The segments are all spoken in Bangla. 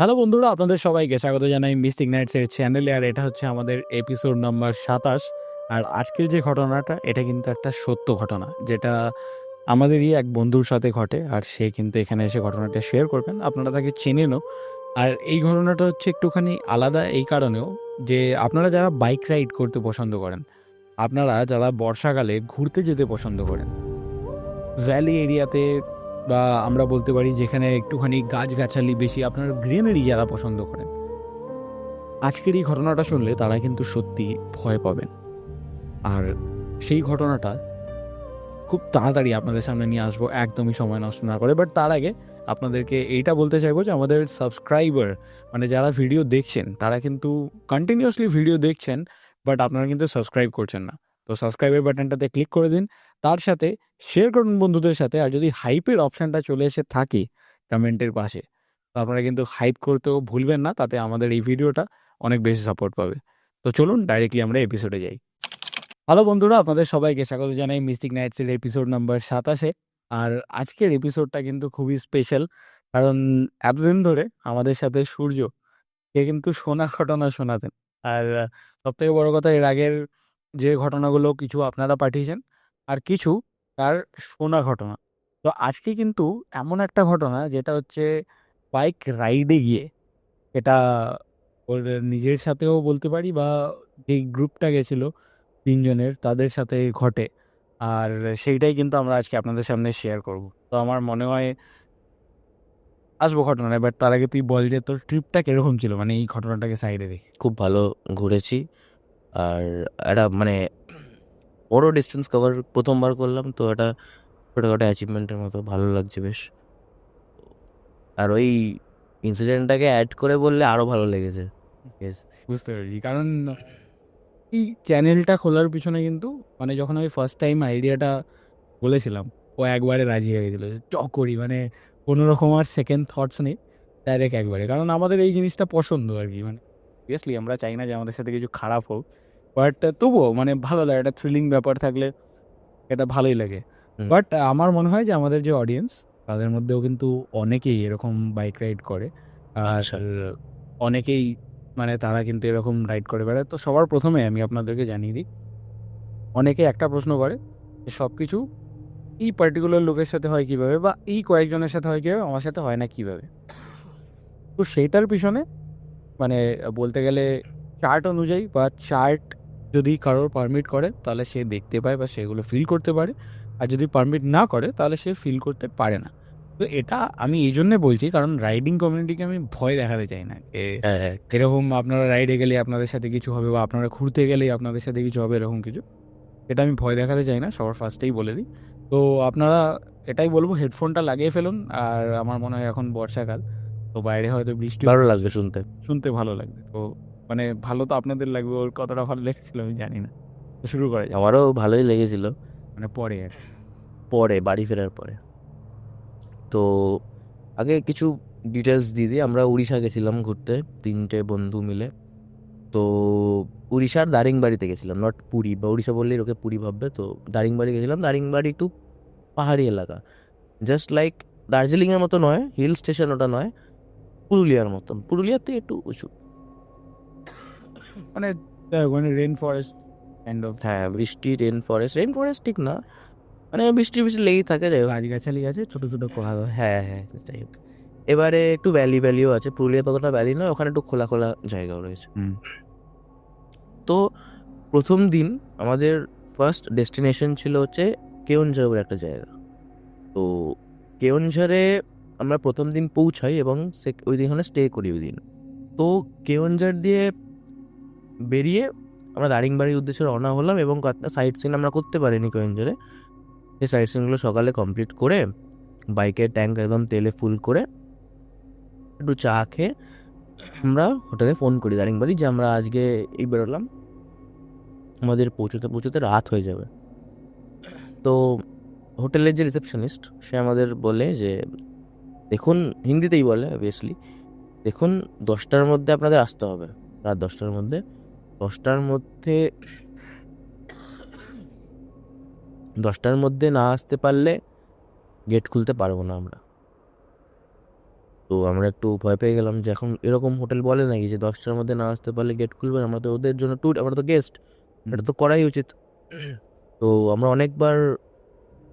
হ্যালো বন্ধুরা, আপনাদের সবাইকে স্বাগত জানাই মিস্টিক নাইটসের চ্যানেলে আর এটা হচ্ছে আমাদের এপিসোড নাম্বার সাতাশ। আর আজকের যে ঘটনাটা, এটা কিন্তু একটা সত্য ঘটনা, যেটা আমাদেরই এক বন্ধুর সাথে ঘটে, আর সে কিন্তু এখানে এসে ঘটনাটা শেয়ার করবেন। আপনারা তাকে চেনেনও আর এই ঘটনাটা হচ্ছে একটুখানি আলাদা এই কারণেও যে আপনারা যারা বাইক রাইড করতে পছন্দ করেন, আপনারা যারা বর্ষাকালে ঘুরতে যেতে পছন্দ করেন ভ্যালি এরিয়াতে বা আমরা বলতে পারি যেখানে একটুখানি গাছগাছালি বেশি আপনার গ্রিনারি যারা পছন্দ করেন। আজকের এই ঘটনাটা শুনলে তারা কিন্তু সত্যি ভয় পাবেন। আর সেই ঘটনাটা খুব তাড়াতাড়ি আপনাদের সামনে নিয়ে আসব, একদমই সময় নষ্ট না করে। বাট তার আগে আপনাদেরকে এইটা বলতে চাইব যে আমাদের সাবস্ক্রাইবার মানে যারা ভিডিও দেখছেন, তারা কিন্তু কন্টিনিউয়াসলি ভিডিও দেখছেন বাট আপনারা কিন্তু সাবস্ক্রাইব করছেন না। তো সাবস্ক্রাইবের বাটনটাতে ক্লিক করে দিন। তার সাথে শেয়ার করুন বন্ধুদের সাথে আর যদি হাইপের অপশানটা চলে এসে থাকে কমেন্টের পাশে, তো আপনারা কিন্তু হাইপ করতেও ভুলবেন না, তাতে আমাদের এই ভিডিওটা অনেক বেশি সাপোর্ট পাবে। তো চলুন ডাইরেক্টলি আমরা এপিসোডে যাই। হ্যালো বন্ধুরা, আপনাদের সবাইকে স্বাগত জানাই মিস্টিক নাইটসের এপিসোড নাম্বার সাতাশে। আর আজকের এপিসোডটা কিন্তু খুবই স্পেশাল কারণ এতদিন ধরে আমাদের সাথে সূর্য কে কিন্তু শোনা ঘটনা শোনাতেন। আর সব থেকে বড় কথা এর আগের যে ঘটনাগুলো কিছু আপনারা পাঠিয়েছেন আর কিছু তার শোনা ঘটনা। তো আজকে কিন্তু এমন একটা ঘটনা যেটা হচ্ছে বাইক রাইডে গিয়ে এটা নিজের সাথেও বলতে পারি বা যেই গ্রুপটা গেছিল তিনজনের তাদের সাথে ঘটে। আর সেইটাই কিন্তু আমরা আজকে আপনাদের সামনে শেয়ার করব। তো আমার মনে হয় আসব ঘটনায় বাট তার আগে তুই বল যে তোর ট্রিপটা কীরকম ছিল? মানে এই ঘটনাটাকে সাইডে রেখে খুব ভালো ঘুরেছি। আর একটা মানে বড় ডিস্টেন্স কভার প্রথমবার করলাম, তো এটা ছোটোখাটো অ্যাচিভমেন্টের মতো ভালো লাগছে বেশ। আর ওই ইনসিডেন্টটাকে অ্যাড করে বললে আরও ভালো লেগেছে. বুঝতে পেরেছি। কারণ এই চ্যানেলটা খোলার পিছনে কিন্তু মানে যখন আমি ফার্স্ট টাইম আইডিয়াটা বলেছিলাম, ও একবারে রাজি হয়ে গেছিল চ করি মানে কোনো রকম আর সেকেন্ড থটস নেই ডাইরেক্ট একবারে। কারণ আমাদের এই জিনিসটা পছন্দ আর কি মানে অবভিয়াসলি আমরা চাই না যে আমাদের সাথে কিছু খারাপ হোক। বাট তবুও মানে ভালো লাগে একটা থ্রিলিং ব্যাপার থাকলে এটা ভালোই লাগে। বাট আমার মনে হয় যে আমাদের যে অডিয়েন্স তাদের মধ্যেও কিন্তু অনেকেই এরকম বাইক রাইড করে। আর আচ্ছা। অনেকেই মানে তারা কিন্তু এরকম রাইড করে বেড়ায়। তো সবার প্রথমে আমি আপনাদেরকে জানিয়ে দিই অনেকে একটা প্রশ্ন করে যে সব কিছু এই পার্টিকুলার লোকের সাথে হয় কীভাবে বা এই কয়েকজনের সাথে হয় কীভাবে আমার সাথে হয় না কীভাবে? তো সেইটার পিছনে মানে বলতে গেলে চার্ট অনুযায়ী বা চার্ট যদি কারোর পারমিট করে তাহলে সে দেখতে পায় বা সেগুলো ফিল করতে পারে। আর যদি পারমিট না করে তাহলে সে ফিল করতে পারে না। তো এটা আমি এই জন্যে বলছি কারণ রাইডিং কমিউনিটিকে আমি ভয় দেখাতে চাই না। যে হ্যাঁ হ্যাঁ। এরকম আপনারা রাইডে গেলে আপনাদের সাথে কিছু হবে বা আপনারা ঘুরতে গেলেই আপনাদের সাথে কিছু হবে এরকম কিছু। এটা আমি ভয় দেখাতে চাই না সবার ফার্স্টেই বলে দিই। তো আপনারা এটাই বলব হেডফোনটা লাগিয়ে ফেলুন আর আমার মনে হয় এখন বর্ষাকাল। তো বাইরে হয়তো বৃষ্টি ভালো লাগবে শুনতে। শুনতে ভালো লাগবে। তো মানে ভালো তো আপনাদের লাগবে ওর কতটা ভালো লেগেছিল আমি জানি না। শুরু করা যাক। আমারও ভালোই লেগেছিল। মানে পরে আর পরে বাড়ি ফেরার পরে। তো আগে কিছু ডিটেলস দিয়ে দিই আমরা উড়িষ্যা গেছিলাম ঘুরতে তিনটে বন্ধু মিলে। তো উড়িষ্যার দারিংবাড়িতে গেছিলাম নট পুরী বা উড়িষ্যা বললেই ওকে পুরী ভাববে। তো দারিংবাড়ি গেছিলাম দারিংবাড়ি একটু পাহাড়ি এলাকা। জাস্ট লাইক দার্জিলিংয়ের মতো নয় হিল স্টেশন ওটা নয় পুরুলিয়ার মতন। পুরুলিয়ার থেকে একটু উঁচু। মানে মানে রেন ফরেস্ট কাইন্ড অফ হ্যাঁ বৃষ্টি রেন ফরেস্ট রেন ফরেস্ট ঠিক না। মানে বৃষ্টি বৃষ্টি লেগেই থাকে যাই হোক। গাছগাছালি আছে ছোট ছোট হ্যাঁ হ্যাঁ যাই হোক। এবারে একটু ভ্যালি ভ্যালিও আছে পুরুলিয়া ততটা ভ্যালি নয় ওখানে একটু খোলা খোলা জায়গাও রয়েছে। হুম। তো প্রথম দিন আমাদের ফার্স্ট ডেস্টিনেশন ছিল হচ্ছে কেওনঝাড় বলে একটা জায়গা। তো কেওনঝাড়ে আমরা প্রথম দিন পৌঁছাই এবং সে ওই দিন স্টে করি ওই দিন। তো কেওনঝাড় দিয়ে বেরিয়ে আমরা দারিংবাড়ির উদ্দেশ্যে রওনা হলাম এবং কয়েকটা সাইট সিন আমরা করতে পারিনি কেওনঝাড়ে সেই সাইট সিনগুলো সকালে কমপ্লিট করে বাইকের ট্যাঙ্ক একদম তেলে ফুল করে একটু চা খেয়ে আমরা হোটেলে ফোন করি দারিংবাড়ি যে আমরা আজকে এই বেরোলাম। আমাদের পৌঁছতে পৌঁছতে রাত হয়ে যাবে। তো হোটেলের যে রিসেপশনিস্ট সে আমাদের বলে যে, দেখুন, হিন্দিতেই বলে অবভিয়াসলি দেখুন, দশটার মধ্যে আপনাদের আসতে হবে। রাত দশটার মধ্যে দশটার মধ্যে দশটার মধ্যে না আসতে পারলে গেট খুলতে পারব না আমরা। তো আমরা একটু ভয় পেয়ে গেলাম যে এখন এরকম হোটেল বলে নাকি যে দশটার মধ্যে না আসতে পারলে গেট খুলবে আমরা তো ওদের জন্য ট্যুর আমরা তো গেস্ট এটা তো করাই উচিত। তো আমরা অনেকবার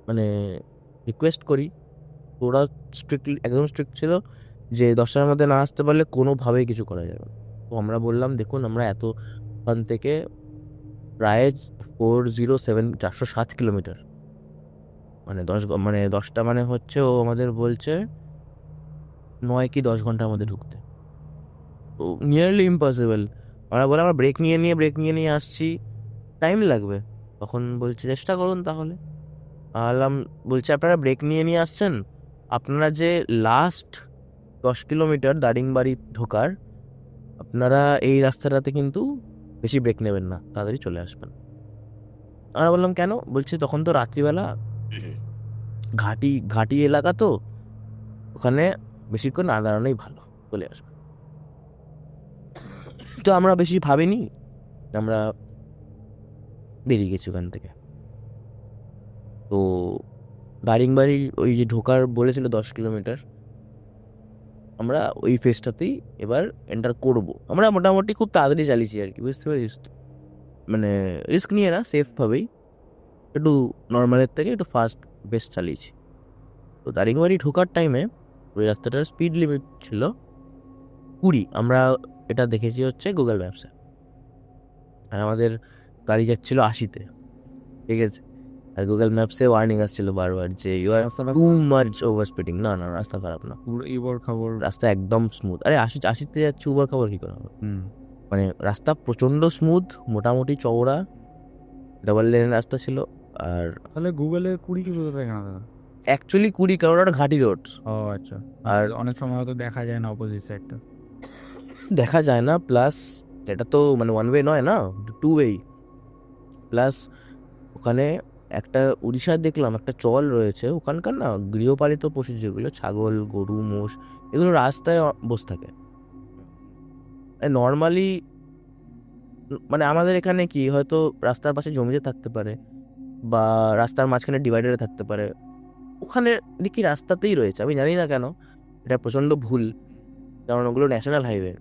মানে রিকোয়েস্ট করি, ওরা স্ট্রিক্টলি একদম স্ট্রিক্ট ছিল যে দশটার মধ্যে না আসতে পারলে কোনোভাবেই কিছু করা যাবে না। তো আমরা বললাম, দেখুন, আমরা এত ওখান থেকে প্রায় ফোর জিরো সেভেন চারশো সাত কিলোমিটার। মানে দশ মানে দশটা মানে হচ্ছে ও আমাদের বলছে নয় কি দশ ঘণ্টার মধ্যে ঢুকতে। তো নিয়ারলি ইম্পসিবল আমরা বলে, আমরা ব্রেক নিয়ে নিয়ে ব্রেক নিয়ে নিয়ে আসছি। টাইম লাগবে। তখন বলছে, চেষ্টা করুন তাহলে। আলাম বলছে, আপনারা ব্রেক নিয়ে নিয়ে আসছেন? আপনারা যে লাস্ট দশ কিলোমিটার দারিংবাড়ি ঢোকার, আপনারা এই রাস্তাটাতে কিন্তু বেশি ব্রেক নেবেন না, তাড়াতাড়ি চলে আসবেন। আমরা বললাম, কেন? বলছে, তখন তো রাত্রিবেলা ঘাটি ঘাটি এলাকা তো, ওখানে বেশিক্ষণ না দাঁড়ানোই ভালো। চলে আসবে। তো আমরা বেশি ভাবিনি, আমরা বেরিয়ে গেছি ওখান থেকে। তো দারিংবাড়ি ওই যে ঢোকার বলেছিল দশ কিলোমিটার আমরা ওই ফেসটাতেই এবার এন্টার করব। আমরা মোটামুটি খুব তাড়াতাড়ি চালিয়েছি আর কি, বুঝতে পারিস? মানে রিস্ক নিয়ে না সেফভাবেই একটু নর্মালের থেকে একটু ফাস্ট বেস্ট চালিয়েছি। তো দারিংবাড়ি ঢোকার টাইমে ওই রাস্তাটার স্পিড লিমিট ছিল কুড়ি। আমরা এটা দেখেছি হচ্ছে গুগল ম্যাপসে আর আমাদের গাড়ি যাচ্ছিল আশিতে, ঠিক আছে? আর গুগল ম্যাপসে ওয়ার্নিং আসছিল বারবার যে you are too much overspeeding না না রাস্তা খারাপ না। পুরো ইবর খবর। রাস্তা একদম স্মুথ আরে আশি আশিতে যাচ্ছে উবার খাবার কী করে হবে? মানে রাস্তা প্রচণ্ড স্মুথ মোটামুটি চওড়া ডাবল লেনের রাস্তা ছিল আর তাহলে গুগলে কুড়ি কি বলতে পারে কেন দাদা? অ্যাকচুয়ালি কুড়ি কারণ ওটা ঘাটি রোড ও আচ্ছা। আর আর অনেক সময় হয়তো দেখা যায় না অপোজিট সাইডটা দেখা যায় না প্লাস এটা তো মানে ওয়ান ওয়ে নয় না টু ওয়েই প্লাস ওখানে একটা উড়িষ্যার দেখলাম একটা চল রয়েছে, ওখানকার না গৃহপালিত পশু যেগুলো, ছাগল, গরু, মোষ, এগুলো রাস্তায় বসে থাকে। নর্মালি মানে আমাদের এখানে কি হয়তো রাস্তার পাশে জমিতে থাকতে পারে বা রাস্তার মাঝখানে ডিভাইডারে থাকতে পারে। ওখানে দেখি রাস্তাতেই রয়েছে, আমি জানি না কেন, এটা প্রচণ্ড ভুল, কারণ ওগুলো ন্যাশনাল হাইওয়ে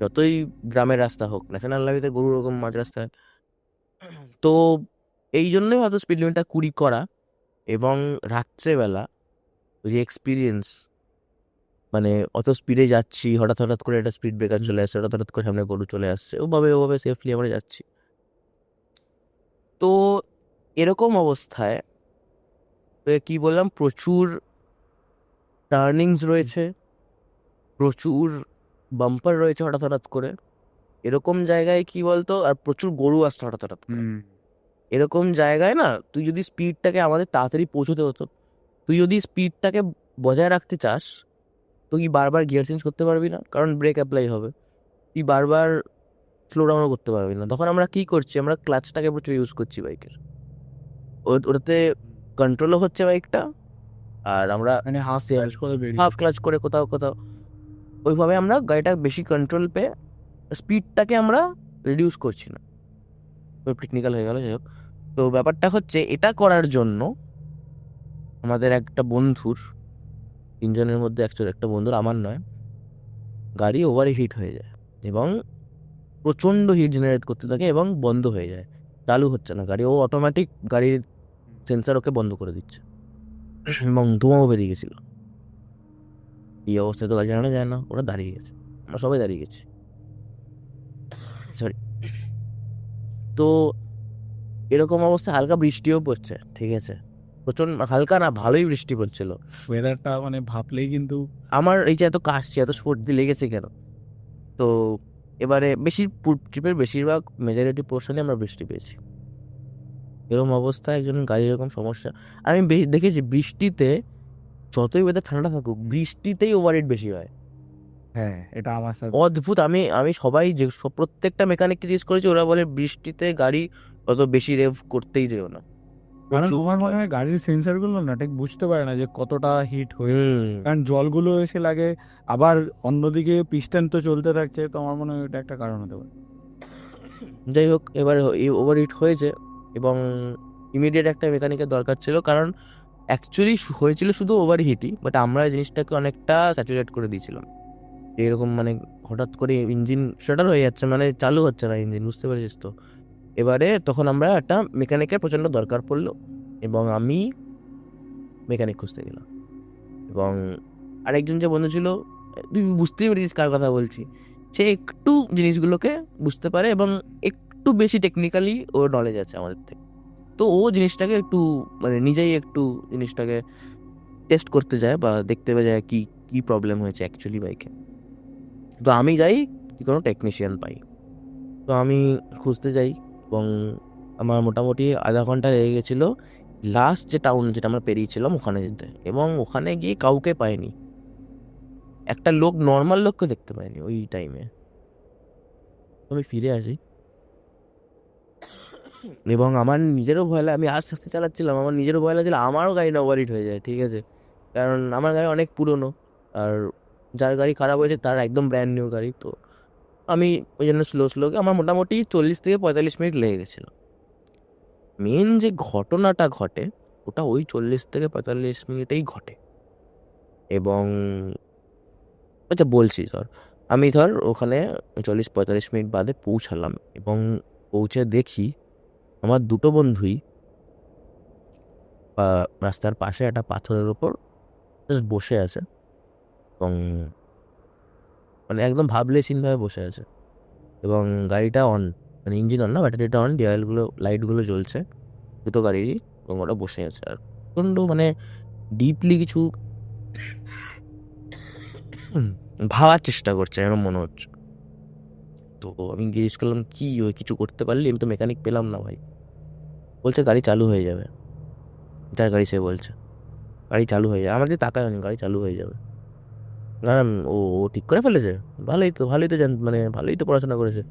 যতই গ্রামের রাস্তা হোক ন্যাশনাল হাইওয়েতে গরু রকম মাঝ রাস্তায় তো এই জন্যই হয়তো স্পিড লিমিটটা কুড়ি করা এবং রাত্রেবেলা ওই যে এক্সপিরিয়েন্স মানে অত স্পিডে যাচ্ছি, হঠাৎ হঠাৎ করে একটা স্পিড ব্রেকার চলে আসছে, হঠাৎ হঠাৎ করে সামনে গরু চলে আসছে, ওভাবে ওভাবে সেফলি আমরা যাচ্ছি। তো এরকম অবস্থায় কি বললাম, প্রচুর টার্নিংস রয়েছে, প্রচুর বাম্পার রয়েছে হঠাৎ হঠাৎ করে, এরকম জায়গায় কি বলতো, আর প্রচুর গরু আসছে হঠাৎ হঠাৎ করে। এরকম জায়গায় না তুই যদি স্পিডটাকে আমাদের তাড়াতাড়ি পৌঁছতে হতো তুই যদি স্পিডটাকে বজায় রাখতে চাস তুই বারবার গিয়ার চেঞ্জ করতে পারবি না? কারণ ব্রেক অ্যাপ্লাই হবে। তুই বারবার স্লো ডাউনও করতে পারবি না। তখন আমরা কি করছি? আমরা ক্লাচটাকে প্রচুর ইউজ করছি বাইকের ওটাতে কন্ট্রোলও হচ্ছে বাইকটা আর আমরা মানে হাফ. ক্লাচ করে হাফ ক্লাচ করে কোথাও কোথাও। ওইভাবে আমরা গাড়িটা বেশি কন্ট্রোল পেয়ে স্পিডটাকে আমরা রিডিউস করছি না। টেকনিক্যাল হয়ে গেল যাই হোক। তো ব্যাপারটা হচ্ছে এটা করার জন্য আমাদের একটা বন্ধুর, তিনজনের মধ্যে একজন একটা বন্ধুর, আমার নয়, গাড়ি ওভার হিট হয়ে যায় এবং প্রচণ্ড হিট জেনারেট করতে থাকে এবং বন্ধ হয়ে যায়। চালু হচ্ছে না। গাড়ি, ও অটোমেটিক গাড়ির সেন্সার ওকে বন্ধ করে দিচ্ছে। এবং ধোঁয়াও বেরিয়ে গেছিল। এই অবস্থায় তো গাড়ি চালানো যায় না, ওরা দাঁড়িয়ে গেছে। আমরা সবাই দাঁড়িয়ে গেছি। সরি তো এরকম অবস্থায় হালকা বৃষ্টিও পড়ছে ঠিক আছে? প্রচণ্ড হালকা না ভালোই বৃষ্টি পড়ছিল। ওয়েদারটা মানে ভাবলেই কিন্তু আমার এই যে এত কাশছি এত সর্দি লেগেছে কেন? তো এবারে বেশি ট্রিপের বেশিরভাগ মেজরিটি পোর্শনে আমরা বৃষ্টি পেয়েছি। এরকম অবস্থায় একজন গাড়ির এরকম সমস্যা। আমি দেখেছি বৃষ্টিতে যতই ওয়েদার ঠান্ডা থাকুক বৃষ্টিতেই ওভারহিট বেশি হয়। হ্যাঁ এটা আমার সাথে অদ্ভুত আমি আমি সবাই যে প্রত্যেকটা মেকানিককে জিজ্ঞেস করেছি ওরা বলে বৃষ্টিতে গাড়ি অত বেশি রেভ করতেই যেও না। কারণ তোমার মনে হয় গাড়ির সেন্সারগুলো না ঠিক বুঝতে পারে না যে কতটা হিট হয়ে কারণ জলগুলো এসে লাগে আবার অন্যদিকে পিস্টন তো চলতে থাকছে তো আমার মনে হয় এটা একটা কারণ হতে পারে। যাই হোক এবার এই ওভারহিট হয়েছে এবং ইমিডিয়েট একটা মেকানিকের দরকার ছিল কারণ অ্যাকচুয়ালি হয়েছিল শুধু ওভার হিটই বাট আমরা জিনিসটাকে অনেকটা স্যাচুরেট করে দিয়েছিলাম। এরকম মানে হঠাৎ করে ইঞ্জিন স্টার্টার হয়ে যাচ্ছে মানে চালু হচ্ছে না ইঞ্জিন বুঝতে পেরেছিস তো? এবারে তখন আমরা একটা মেকানিকের প্রচণ্ড দরকার পড়ল এবং আমি মেকানিক খুঁজতে গেলাম। এবং আরেকজন যে বন্ধু ছিল তুই বুঝতেই পেরেছিস কার কথা বলছি। সে একটু জিনিসগুলোকে বুঝতে পারে এবং একটু বেশি টেকনিক্যালি ওর নলেজ আছে আমাদের থেকে। তো ও জিনিসটাকে একটু মানে নিজেই একটু জিনিসটাকে টেস্ট করতে যায় বা দেখতে যায় কি কি প্রবলেম হয়েছে অ্যাকচুয়ালি বাইকে তো আমি যাই কোনো টেকনিশিয়ান পাই। তো আমি খুঁজতে যাই এবং আমার মোটামুটি আধা ঘণ্টা লেগে গেছিল। লাস্ট যে টাউন যেটা আমরা পেরিয়েছিলাম ওখানে যেতে। এবং ওখানে গিয়ে কাউকে পাইনি। একটা লোক নর্মাল লোককে দেখতে পাইনি ওই টাইমে আমি ফিরে আসি। এবং আমার নিজেরও ভয় লাগে, আমি আস্তে আস্তে চালাচ্ছিলাম। আমার নিজেরও ভয় লাগছিল, আমারও গাড়ি ওভারহিট হয়ে যায়, ঠিক আছে? কারণ আমার গাড়ি অনেক পুরনো। আর যার গাড়ি খারাপ হয়েছে, তার একদম ব্র্যান্ড নিউ গাড়ি, তো আমি ওই জন্য স্লো স্লোকে আমার মোটামুটি চল্লিশ থেকে পঁয়তাল্লিশ মিনিট লেগে গেছিল। মেন যে ঘটনাটা ঘটে, ওটা ওই চল্লিশ থেকে পঁয়তাল্লিশ মিনিটেই ঘটে। এবং আচ্ছা বলছি ধর, আমি ধর ওখানে চল্লিশ পঁয়তাল্লিশ মিনিট বাদে পৌঁছালাম এবং পৌঁছে দেখি আমার দুটো বন্ধুই রাস্তার পাশে একটা পাথরের ওপর জাস্ট বসে আছে। এবং মানে একদম ভাবলেশীনভাবে বসে আছে। এবং গাড়িটা অন মানে ইঞ্জিন অন না ব্যাটারিটা অন ডিআইএলগুলো লাইটগুলো জ্বলছে, দুটো গাড়িরই, এবং ওরা বসে আছে আর প্রচণ্ড মানে ডিপলি কিছু ভাবার চেষ্টা করছে এরকম মনে হচ্ছে। তো আমি জিজ্ঞেস করলাম, কি ওই কিছু করতে পারলি? আমি তো মেকানিক পেলাম না ভাই। বলছে, গাড়ি চালু হয়ে যাবে। যার গাড়ি সে বলছে, গাড়ি চালু হয়ে যাবে। আমাদের তাকায় গাড়ি চালু হয়ে যাবে। না না, ও ঠিক করে ফেলেছে? ভালোই তো ভালোই তো জান মানে ভালোই তো পড়াশোনা করেছে।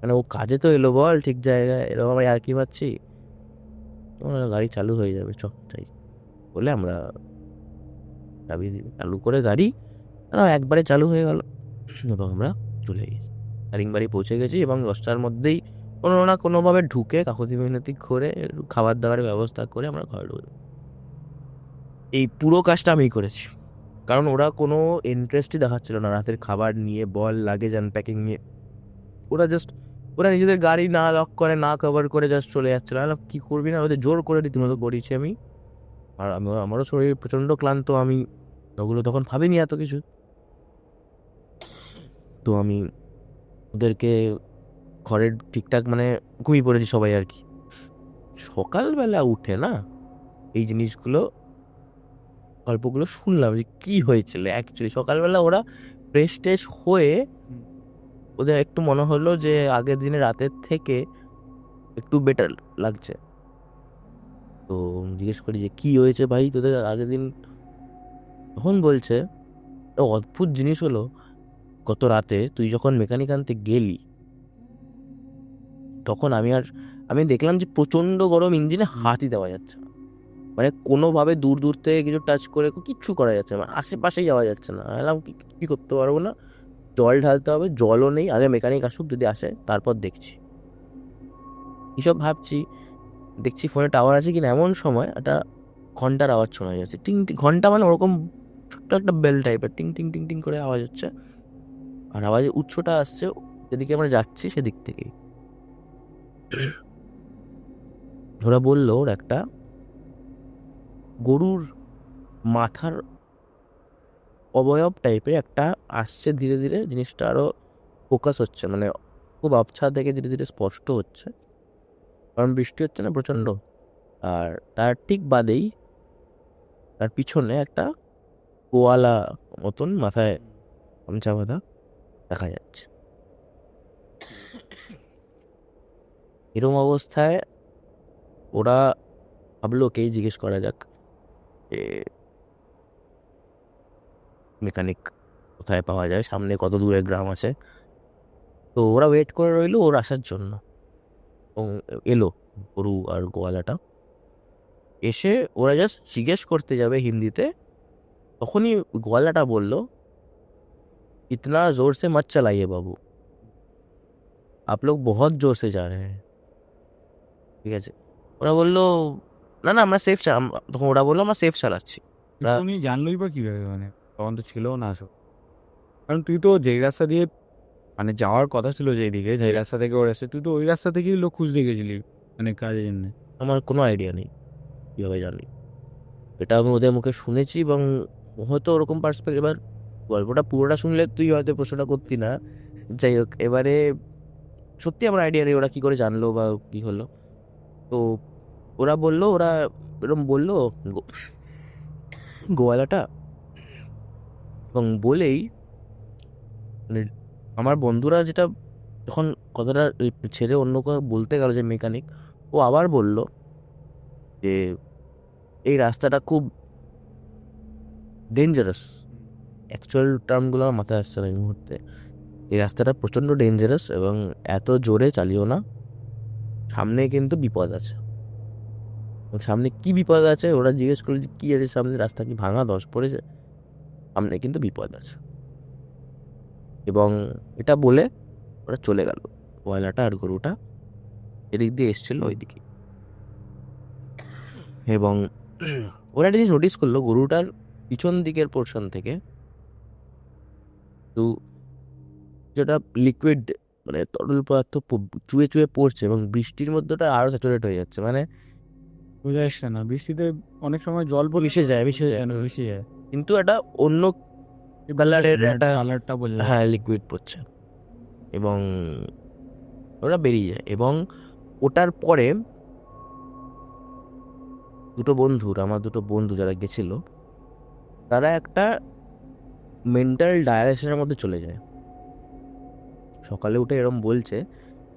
মানে ও কাজে তো এলো বল ঠিক জায়গায় এরকম আমরা আর কি পাচ্ছি গাড়ি চালু হয়ে যাবে চ চাই বলে আমরা চাবি চালু করে গাড়ি একবারে চালু হয়ে গেল। এবং আমরা চলে গেছি। দারিংবাড়ি পৌঁছে গেছি এবং দশটার মধ্যেই কোনো না কোনোভাবে ঢুকে কাকুতি মিনতি করে খাবার দাবারের ব্যবস্থা করে আমরা ঘরে ঢুকলাম। এই পুরো কাজটা আমি করেছি। কারণ ওরা কোনো ইন্টারেস্টই দেখাচ্ছিল না। রাতের খাবার নিয়ে, বল লাগেজ আনপ্যাকিং নিয়ে। ওরা জাস্ট ওরা নিজেদের গাড়ি না লক করে, না কভার করে জাস্ট চলে যাচ্ছিল। আমি কী করবি না? ওদের জোর করে রীতিমতো করিয়েছি আমি। আর আমি, আমারও শরীর প্রচণ্ড ক্লান্ত, আমি ওগুলো তখন ভাবিনি এত কিছু। তো আমি ওদেরকে ঘরের ঠিকঠাক মানে ঘুমিয়ে পড়েছি সবাই আর কি। সকালবেলা উঠে না, এই জিনিসগুলো গল্পগুলো শুনলাম যে কী হয়েছিল অ্যাকচুয়ালি সকালবেলা ওরা ফ্রেশ ট্রেশ হয়ে ওদের একটু মনে হলো যে আগের দিনে রাতের থেকে একটু বেটার লাগছে। তো জিজ্ঞেস করি যে কী হয়েছে ভাই? তোদের আগের দিন তখন বলছে একটা অদ্ভুত জিনিস হলো গত রাতে তুই যখন মেকানিক আনতে গেলি তখন আমি আর আমি দেখলাম যে প্রচণ্ড গরম ইঞ্জিনে হাতই দেওয়া যাচ্ছে মানে কোনোভাবে দূর দূর থেকে কিছু টাচ করে কিচ্ছু করা যাচ্ছে না মানে আশেপাশেই যাওয়া যাচ্ছে না। এলাম কী করতে পারব না? জল ঢালতে হবে, জলও নেই, আগে মেকানিক আসুক, যদি আসে, তারপর দেখছি। এইসব ভাবছি, দেখছি ফোনে টাওয়ার আছে কিনা, এমন সময় একটা ঘণ্টার আওয়াজ শোনা যাচ্ছে। টিং টিং, ঘণ্টা মানে ওরকম ছোট্ট একটা বেল টাইপের টিং টিং টিং টিং করে আওয়াজ হচ্ছে। আর আওয়াজের উৎসটা আসছে, যেদিকে আমরা যাচ্ছি, সেদিক থেকেই। ওরা বলল ওর একটা গরুর মাথার অবয়ব টাইপের একটা আসছে ধীরে ধীরে, জিনিসটা আরও ফোকাস হচ্ছে মানে খুব আবছা থেকে ধীরে ধীরে স্পষ্ট হচ্ছে। কারণ বৃষ্টি হচ্ছে না প্রচণ্ড। আর তার ঠিক বাদেই তার পিছনে একটা কোয়ালা মতন মাথায় গামছা বাঁধা দেখা যাচ্ছে। এরম অবস্থায় ওরা ভাবলো কেই জিজ্ঞেস করা যাক। যে মেকানিক কোথায় পাওয়া যায় সামনে কত দূরে গ্রাম আছে তো ওরা ওয়েট করে রইলো ওর আসার জন্য এবং এলো গরু আর গোয়ালাটা এসে ওরা জাস্ট জিজ্ঞেস করতে যাবে হিন্দিতে তখনই গোয়ালাটা বলল इतना जोर से मत चलाइए बाबू आप लोग बहुत जोर से जा रहे हैं ঠিক আছে ওরা বললো না না আমরা সেফ তখন ওরা বলল আমরা সেফ চালাচ্ছি। তুমি জানলোই বা কীভাবে মানে তখন তো ছিল না আসো কারণ তুই তো যেই রাস্তা দিয়ে মানে যাওয়ার কথা ছিল যেদিকে যেই রাস্তা থেকে ওর রাস্তা তুই তো ওই রাস্তা থেকেই লোক খুঁজতে গেছিলি মানে কাজের জন্য। আমার কোনো আইডিয়া নেই কীভাবে জানি এটা আমি ওদের মুখে শুনেছি এবং হয়তো ওরকম পার্সপেক্ট এবার গল্পটা পুরোটা শুনলে তুই হয়তো প্রশ্নটা করতি না। যাই হোক এবারে সত্যি আমার আইডিয়া নেই ওরা কী করে জানলো বা কী হলো। তো ওরা বলল, ওরা এরকম বলল গোয়ালাটা। এবং বলেই মানে আমার বন্ধুরা যেটা যখন কথাটা ছেড়ে অন্য কেউ বলতে গেল যে মেকানিক ও আবার বলল যে, এই রাস্তাটা খুব ডেঞ্জারাস অ্যাকচুয়াল টার্মগুলো আমার মাথায় আসছে না এই মুহূর্তে। এই রাস্তাটা প্রচণ্ড ডেঞ্জারাস এবং এত জোরে চালিও না। সামনে কিন্তু বিপদ আছে। সামনে কি বিপদ আছে, ওরা জিজ্ঞেস করল যে, কী আছে সামনে? রাস্তা কি ভাঙা? দশ পড়েছে। সামনে কিন্তু বিপদ আছে। এবং এটা বলে ওরা চলে গেল। কয়লাটা আর গরুটা এদিক দিয়ে এসছিল ওইদিকে। এবং ওরা একটা জিনিস নোটিস করল, গরুটার পিছন দিকের পোর্শন থেকে তো যেটা লিকুইড মানে তরল পদার্থ চুয়ে চুয়ে পড়ছে এবং বৃষ্টির মধ্যে ওটা আরও স্যাচুরেট হয়ে যাচ্ছে। মানে বোঝা যাচ্ছে না। বৃষ্টিতে অনেক সময় জল মিশে যায় মিশে যায়। মিশে যায়? কিন্তু এটা অন্য কালারের একটা কালারটা যায় হ্যাঁ লিকুইড পড়ছে। এবং ওরা বেরিয়ে যায়। এবং ওটার পরে দুটো বন্ধুর আমার দুটো বন্ধু যারা গেছিল তারা একটা মেন্টাল ডায়ালিসিসের মধ্যে চলে যায়। সকালে উঠে এরম বলছে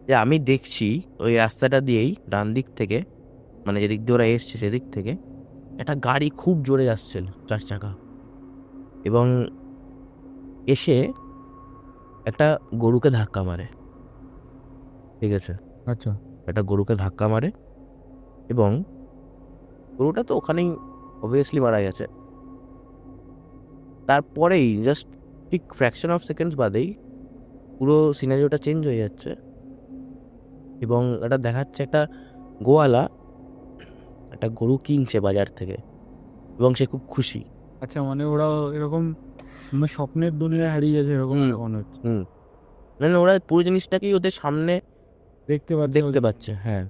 যে আমি দেখছি ওই রাস্তাটা দিয়েই ডান দিক থেকে মানে যেদিক দিয়ে ওরা এসছে সেদিক থেকে একটা গাড়ি খুব জোরে আসছিল চার চাকা। এবং এসে একটা গরুকে ধাক্কা মারে। ঠিক আছে? আচ্ছা। একটা গরুকে ধাক্কা মারে এবং গরুটা তো ওখানেই অবভিয়াসলি মারা গেছে। তারপরেই জাস্ট ঠিক ফ্র্যাকশন অফ সেকেন্ডস বাদেই পুরো সিনারিওটা চেঞ্জ হয়ে যাচ্ছে এবং এটা দেখাচ্ছে একটা গোয়ালা একটা গরু কিনছে বাজার থেকে এবং সে খুব খুশি। আচ্ছা মানে ওরা এরকম মানে স্বপ্নের দুনিয়া হারিয়ে গেছে এরকম মনে হচ্ছে। হুম। মানে ওরা পুরো জিনিসটাকেই ওদের সামনে দেখতে পাচ্ছে দেখতে পাচ্ছে হ্যাঁ।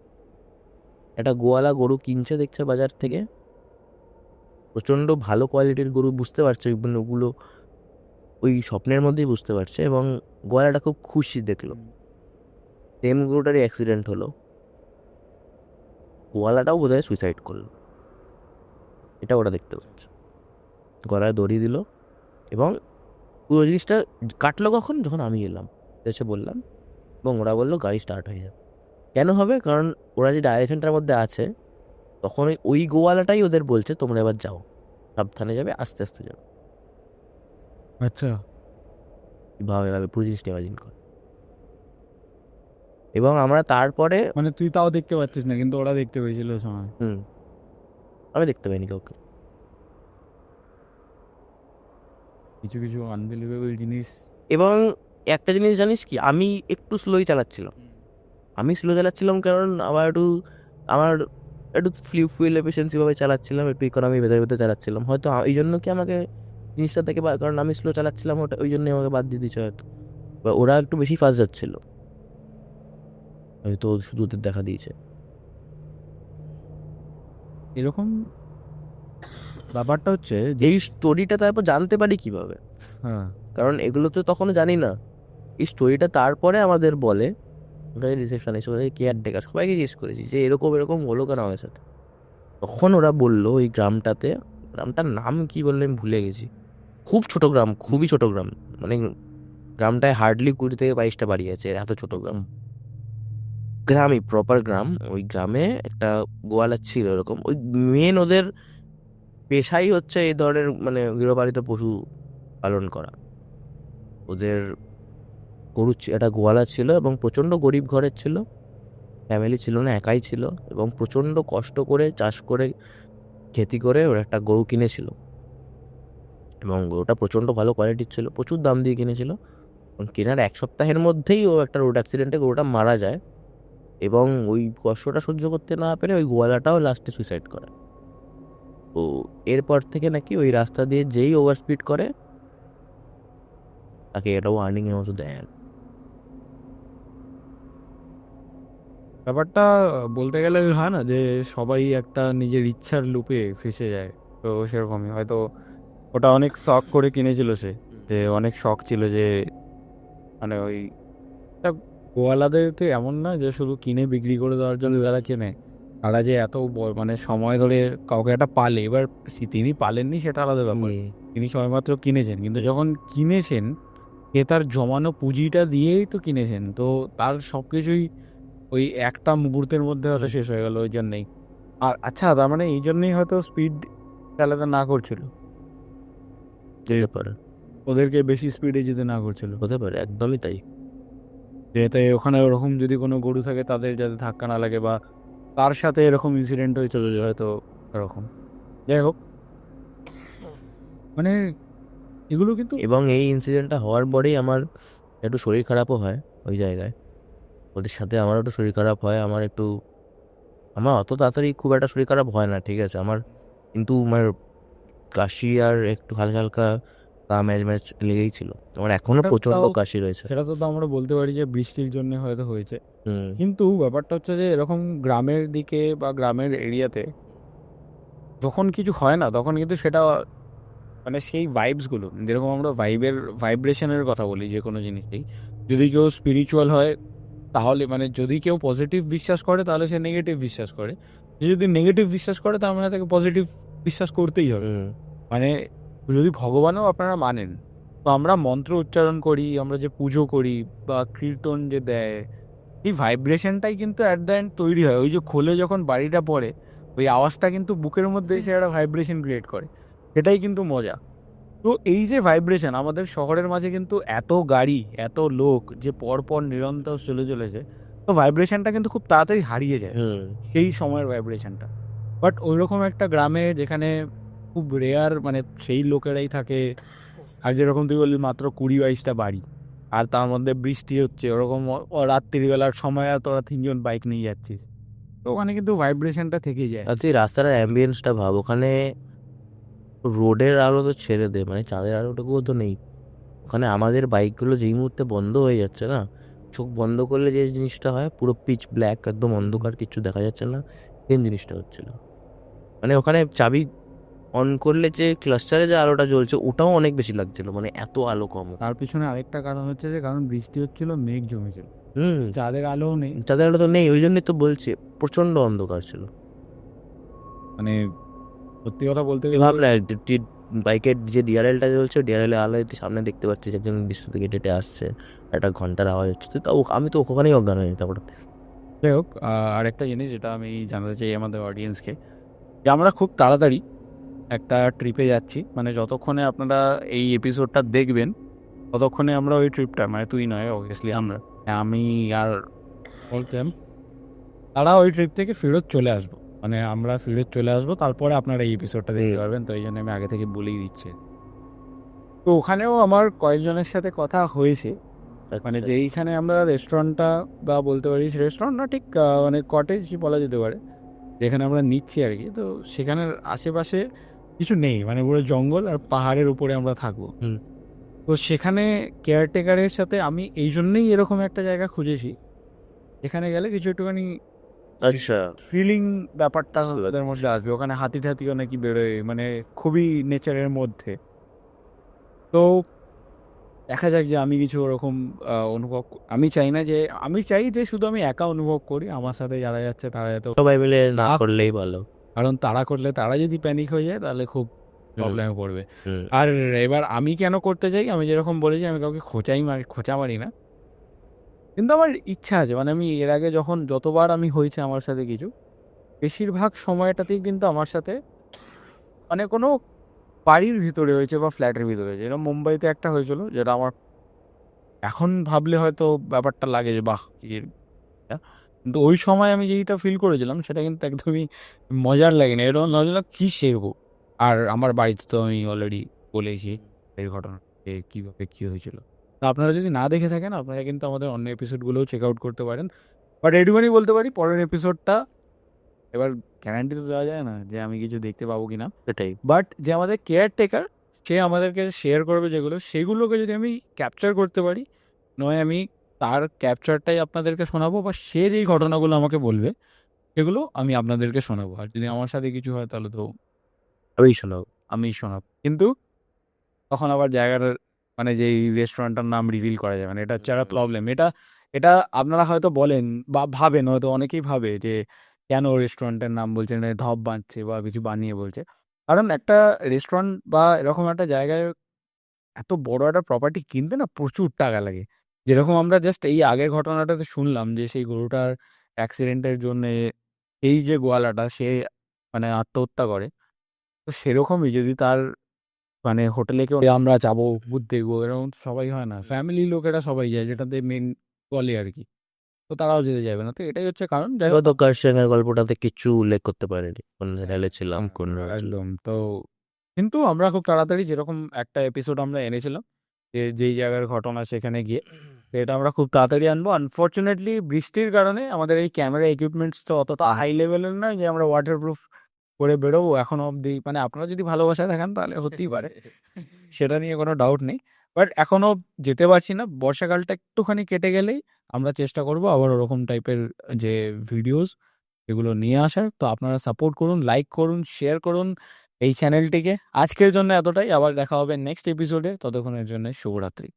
একটা গোয়ালা গরু কিনছে দেখছে বাজার থেকে। প্রচণ্ড ভালো কোয়ালিটির গরু বুঝতে পারছে মানে ওগুলো ওই স্বপ্নের মধ্যেই বুঝতে পারছে এবং গোয়ালাটা খুব খুশি দেখল। সেম গরুটারই অ্যাক্সিডেন্ট হলো। গোয়ালাটাও বোধহয় সুইসাইড করল। এটা ওরা দেখতে পাচ্ছে। গলায় দড়ি দিল এবং পুরো জিনিসটা কাটলো কখন? যখন আমি এলাম এসে বললাম এবং ওরা বলল গাড়ি স্টার্ট হয়ে যাবে। কেন হবে? কারণ ওরা যে ডাইরেকশনটার মধ্যে আছে তখন ওই ওই গোয়ালাটাই ওদের বলছে তোমরা এবার যাও। সাবধানে যাবে আস্তে আস্তে যাবে। আচ্ছা। ভাবে ভাবে পুরো জিনিসটা ইমাজিন কর। এবং আমরা তারপরে মানে তুই তাও দেখতে পাচ্ছিস না কিন্তু ওরা দেখতে পেয়েছিল সময়। হুম। আমি দেখতে পাইনি কাউকে। কিছু কিছু আনবিলিভেবল জিনিস। এবং একটা জিনিস জানিস কি? আমি একটু স্লোই চালাচ্ছিলাম। আমি স্লো চালাচ্ছিলাম কারণ আমার একটু আমার একটু ফ্লিউ ফুয়েল এফিসিয়েন্সিভাবে চালাচ্ছিলাম একটু ইকোনমি ভেতরে ভেতরে চালাচ্ছিলাম। হয়তো এই জন্য কি আমাকে জিনিসটা থেকে কারণ আমি স্লো চালাচ্ছিলাম ওটা ওই জন্যই আমাকে বাদ দিয়ে দিচ্ছে হয়তো। বা ওরা একটু বেশি ফাস্ট যাচ্ছিল। হয়তো শুধু ওদের দেখা দিয়েছে। এরকম ব্যাপারটা হচ্ছে যে এই স্টোরিটা তারপর জানতে পারি কীভাবে? হ্যাঁ। কারণ এগুলো তো তখনও জানি না। এই স্টোরিটা তারপরে আমাদের বলে রিসেপশনে এসে কেয়ার টেকার সবাইকে জিজ্ঞেস করেছি যে এরকম এরকম হলো কেন আমাদের সাথে? তখন ওরা বলল ওই গ্রামটাতে গ্রামটার নাম কি বললে আমি ভুলে গেছি। খুব ছোট গ্রাম খুবই ছোট গ্রাম। মানে গ্রামটায় হার্ডলি কুড়ি থেকে বাইশটা বাড়ি আছে এত ছোট গ্রাম। গ্রামই প্রপার গ্রাম। ওই গ্রামে একটা গোয়ালা ছিল এরকম। ওই মেন ওদের পেশাই হচ্ছে এই ধরনের মানে গৃহপালিত পশু পালন করা। ওদের গরু একটা গোয়ালা ছিল এবং প্রচণ্ড গরিব ঘরের ছিল। ফ্যামিলি ছিল না, একাই ছিল এবং প্রচণ্ড কষ্ট করে, চাষ করে, খেতি করে ওরা একটা গরু কিনেছিল। এবং গরুটা প্রচণ্ড ভালো কোয়ালিটির ছিল, প্রচুর দাম দিয়ে কিনেছিল। এবং কেনার এক সপ্তাহের মধ্যেই ও একটা রোড অ্যাক্সিডেন্টে গরুটা মারা যায়। এবং ওই কষ্টটা সহ্য করতে না পেরে ওই গোয়ালাটাও লাস্টে সুইসাইড করে। তো এরপর থেকে নাকি ওই রাস্তা দিয়ে যেই ওভার স্পিড করে তাকে এটা ওয়ার্নিংয়ের মতো দেয় ব্যাপারটা বলতে গেলে হয় না যে সবাই একটা নিজের ইচ্ছার লুপে ফেসে যায়। তো সেরকমই হয়তো ওটা অনেক শখ করে কিনেছিল সে। যে অনেক শখ ছিল যে মানে ওই গোয়ালাদের তো এমন না যে শুধু কিনে বিক্রি করে দেওয়ার জন্য যারা কেনে। তারা যে এত মানে সময় ধরে কাউকে একটা পালে এবার তিনি পালেননি সেটা আলাদা ব্যাপার। তিনি সময়মাত্র কিনেছেন কিন্তু যখন কিনেছেন সে তার জমানো পুঁজিটা দিয়েই তো কিনেছেন। তো তার সব কিছুই ওই একটা মুহূর্তের মধ্যে হয়তো শেষ হয়ে গেল ওই জন্যেই। আর আচ্ছা তার মানে এই জন্যই হয়তো স্পিড চালাতে না করছিল? হতে পারে। ওদেরকে বেশি স্পিডে যেতে না করছিল? হতে পারে একদমই তাই। যাতে ওখানে ওরকম যদি কোনো গরু থাকে তাদের যাতে ধাক্কা না লাগে বা তার সাথে এরকম ইনসিডেন্ট হয়েছিল যে হয়তো এরকম যাই হোক। মানে এগুলো কিন্তু এবং এই ইনসিডেন্টটা হওয়ার পরেই আমার একটু শরীর খারাপও হয় ওই জায়গায়। ওদের সাথে আমার একটু শরীর খারাপ হয়, আমার একটু আমার অত তাড়াতাড়ি খুব একটা শরীর খারাপ হয় না, ঠিক আছে? আমার কিন্তু আমার কাশি আর একটু হালকা হালকা গা ম্যাচ ম্যাচ লেগেই ছিল। আমার এখনও প্রচণ্ড কাশি রয়েছে। সেটা তো আমরা বলতে পারি যে বৃষ্টির জন্য হয়তো হয়েছে। কিন্তু ব্যাপারটা হচ্ছে যে এরকম গ্রামের দিকে বা গ্রামের এরিয়াতে যখন কিছু হয় না তখন কিন্তু সেটা মানে সেই ভাইবসগুলো যেরকম আমরা ভাইবের ভাইব্রেশনের কথা বলি যে কোনো জিনিসেই যদি কেউ স্পিরিচুয়াল হয় তাহলে মানে যদি কেউ পজিটিভ বিশ্বাস করে তাহলে সে নেগেটিভ বিশ্বাস করে। যদি নেগেটিভ বিশ্বাস করে তার মানে তাকে পজিটিভ বিশ্বাস করতেই হবে। মানে যদি ভগবানও আপনারা মানেন তো আমরা মন্ত্র উচ্চারণ করি আমরা যে পুজো করি বা কীর্তন যে দেয় এই ভাইব্রেশনটাই কিন্তু অ্যাট দ্য এন্ড তৈরি হয়। ওই যে খোলে যখন বাড়িটা পড়ে ওই আওয়াজটা কিন্তু বুকের মধ্যে এসে একটা ভাইব্রেশন ক্রিয়েট করে। সেটাই কিন্তু মজা। তো এই যে ভাইব্রেশন আমাদের শহরের মাঝে কিন্তু এত গাড়ি এত লোক যে পরপর নিরন্তর চলে চলেছে তো ভাইব্রেশনটা কিন্তু খুব তাড়াতাড়ি হারিয়ে যায়। সেই সময়ের ভাইব্রেশনটা বাট ওইরকম একটা গ্রামে যেখানে খুব রেয়ার মানে সেই লোকেরাই থাকে। আর যেরকম তুই বললি, মাত্র কুড়ি বাইশটা বাড়ি। আর তার মধ্যে বৃষ্টি হচ্ছে, ওরকম রাত্রিবেলার সময় আর তোরা তিনজন বাইক নিয়ে যাচ্ছিস। তো ওখানে কিন্তু ভাইব্রেশনটা থেকেই যায়। আর তুই রাস্তার অ্যাম্বিয়েন্সটা ভাব, ওখানে রোডের আলো তো ছেড়ে দে মানে চাঁদের আলোটুকুও তো নেই। ওখানে আমাদের বাইকগুলো যেই মুহূর্তে বন্ধ হয়ে যাচ্ছে না, চোখ বন্ধ করলে যে জিনিসটা হয়, পুরো পিচ ব্ল্যাক একদম অন্ধকার, কিছু দেখা যাচ্ছে না সেম জিনিসটা হচ্ছিল। মানে ওখানে চাবি অন করলে যে ক্লাস্টারে যে আলোটা জ্বলছে ওটাও অনেক বেশি লাগছিল। মানে এত আলো কম। তার পিছনে আরেকটা কারণ হচ্ছে যে কারণ বৃষ্টি হচ্ছিল মেঘ জমেছিল। হুম। চাঁদের আলোও নেই। চাঁদের আলো তো নেই ওই জন্যই তো বলছে প্রচণ্ড অন্ধকার ছিল। মানে সত্যি কথা বলতে গেলে ভাব না বাইকের যে ডিআরএলটা চলছে ডিআরএল আলোয় তুই সামনে দেখতে পাচ্ছিস একজন নির্দিষ্ট থেকে হেঁটে আসছে। একটা ঘণ্টার আওয়াজ হচ্ছে। তো ও- আমি তো ওখানেই অজ্ঞান হয়ে ওটা যাই হোক আহ, আরেকটা জিনিস যেটা আমি জানাতে চাই আমাদের অডিয়েন্সকে যে আমরা খুব তাড়াতাড়ি একটা ট্রিপে যাচ্ছি। মানে যতক্ষণে আপনারা এই এপিসোডটা দেখবেন ততক্ষণে আমরা ওই ট্রিপটা মানে তুই নয় অবভিয়াসলি আমরা। আমি আর বলতাম তারা ওই ট্রিপ থেকে ফেরত চলে আসব। মানে আমরা ফেরত চলে আসব তারপরে আপনারা এই এপিসোডটা দেখতে পারবেন তো এই জন্য আমি আগে থেকে বলেই দিচ্ছি। তো ওখানেও আমার কয়েকজনের সাথে কথা হয়েছে। মানে যে এইখানে আমরা রেস্টুরেন্টটা বা বলতে পারি রেস্টুরেন্ট না ঠিক মানে কটেজই বলা যেতে পারে যেখানে আমরা নিচ্ছি আর কি তো সেখানের আশেপাশে কিছু নেই মানে পুরো জঙ্গল আর পাহাড়ের উপরে আমরা থাকব। হুম। তো সেখানে কেয়ারটেকারের সাথে আমি এই জন্যই এরকম একটা জায়গা খুঁজেছি। যেখানে গেলে কিছু একটুখানি আচ্ছা। ফিলিং ব্যাপারটা ওদের মধ্যে আসবে। ওখানে হাতি টাতিও নাকি বেরোয় মানে খুবই নেচারের মধ্যে। তো দেখা যাক যে আমি কিছু ওরকম অনুভব আমি চাই না যে আমি চাই যে শুধু আমি একা অনুভব করি আমার সাথে যারা যাচ্ছে তারা যাতে সবাই মিলে না করলেই ভালো। কারণ তারা করলে তারা যদি প্যানিক হয়ে যায় তাহলে খুব প্রবলেমে পড়বে। আর এবার আমি কেন করতে চাই? আমি যেরকম বলেছি আমি কাউকে খোঁচাই মারি খোঁচা মারি না। কিন্তু আমার ইচ্ছা আছে মানে আমি এর আগে যখন যতবার আমি হয়েছে আমার সাথে কিছু বেশিরভাগ সময়টাতেই কিন্তু আমার সাথে মানে কোনো বাড়ির ভিতরে হয়েছে বা ফ্ল্যাটের ভিতরে হয়েছে। এরকম মুম্বাইতে একটা হয়েছিল যেটা আমার এখন ভাবলে হয়তো ব্যাপারটা লাগে যে বাহ কিন্তু ওই সময় আমি যেইটা ফিল করেছিলাম সেটা কিন্তু একদমই মজার লাগে না এরকম নজর কী শেখবো আর আমার বাড়িতে তো আমি অলরেডি বলেছি এই ঘটনা কীভাবে কী হয়েছিল। তো আপনারা যদি না দেখে থাকেন আপনারা কিন্তু আমাদের অন্য এপিসোডগুলোও চেক আউট করতে পারেন। বাট এটুকুনি বলতে পারি পরের এপিসোডটা এবার গ্যারান্টি তো দেওয়া যায় না যে আমি কিছু দেখতে পাবো কি না সেটাই। বাট যে আমাদের কেয়ারটেকার সে আমাদেরকে শেয়ার করবে যেগুলো সেগুলোকে যদি আমি ক্যাপচার করতে পারি নয় আমি তার ক্যাপচারটাই আপনাদেরকে শোনাবো বা সে যেই ঘটনাগুলো আমাকে বলবে সেগুলো আমি আপনাদেরকে শোনাবো। আর যদি আমার সাথে কিছু হয় তাহলে তো আমি শোনাবো। আমি শোনাবো। কিন্তু তখন আবার জায়গাটার মানে যেই রেস্টুরেন্টটার নাম রিভিল করা যাবে না এটা হচ্ছে একটা প্রবলেম এটা এটা আপনারা হয়তো বলেন বা ভাবেন হয়তো অনেকেই ভাবে যে কেন রেস্টুরেন্টের নাম বলছে না ঢপ বাঁধছে বা কিছু বানিয়ে বলছে। কারণ একটা রেস্টুরেন্ট বা এরকম একটা জায়গায় এত বড় একটা প্রপার্টি কিনতে না প্রচুর টাকা লাগে। যেরকম আমরা জাস্ট এই আগের ঘটনাটাতে শুনলাম যে সেই গরুটার অ্যাক্সিডেন্টের জন্য এই যে গোয়ালাটা সে মানে আত্মহত্যা করে। তো সেরকমই যদি তার মানে হোটেলে কেউ আমরা যাব ভূত দেখব এরকম সবাই হয় না। ফ্যামিলি লোকেরা সবাই যায় যেটাতে মেন বলে আর কি। তো তারাও যেতে যাবে না। তো এটাই হচ্ছে কারণ যাই হোক। তো গল্পটাতে কিছু উল্লেখ করতে পারেনি। কোন ছিলাম কোন একদম। তো কিন্তু আমরা খুব তাড়াতাড়ি যেরকম একটা এপিসোড আমরা এনেছিলাম যে যেই জায়গার ঘটনা সেখানে গিয়ে এটা আমরা খুব তাড়াতাড়ি আনব। আনফর্চুনেটলি বৃষ্টির কারণে আমাদের এই ক্যামেরা ইকুইপমেন্টস তো অতটা হাই লেভেলের নয় যে আমরা ওয়াটারপ্রুফ করে বেরোবো এখনও অবধি। মানে আপনারা যদি ভালোবাসা দেখান তাহলে হতেই পারে সেটা নিয়ে কোনো ডাউট নেই। বাট এখনও যেতে পারছি না। বর্ষাকালটা একটুখানি কেটে গেলেই আমরা চেষ্টা করব আবার ওরকম টাইপের যে ভিডিওস এগুলো নিয়ে আসার। তো আপনারা সাপোর্ট করুন লাইক করুন শেয়ার করুন এই চ্যানেলটিকে আজকের জন্য এতটাই। আবার দেখা হবে নেক্সট এপিসোডে ততক্ষণের জন্য শুভরাত্রি।